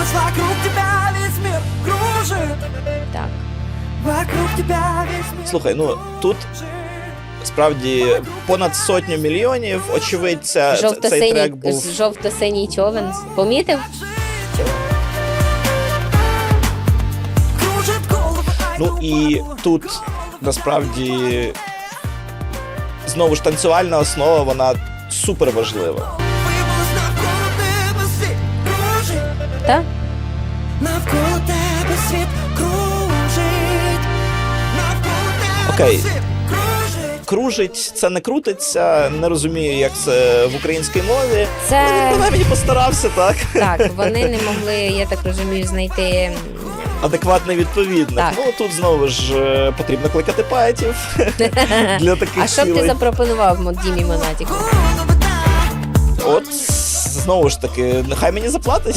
Пусть вокруг тебя весь мир кружит Так. Вокруг тебя весь мир Слухай, ну тут справді понад сотню мільйонів. Очевидь, ця, цей трек був. жовто-синій човен. Помітив? Ну і тут насправді знову ж танцювальна основа, вона супер важлива. Так? Навколо тебе світ кружить Навколо тебе Окей. світ кружить Кружить, це не крутиться. Не розумію, як це в українській мові. Це- Ну, Він принаймні постарався, так? Так, вони не могли, я так розумію, знайти. Адекватний відповідник. Так. Ну тут знову ж е, потрібно кликати поетів для таких А що б ти цілей. запропонував Мо- Дімі Монатіку? От знову ж таки, нехай мені заплатить.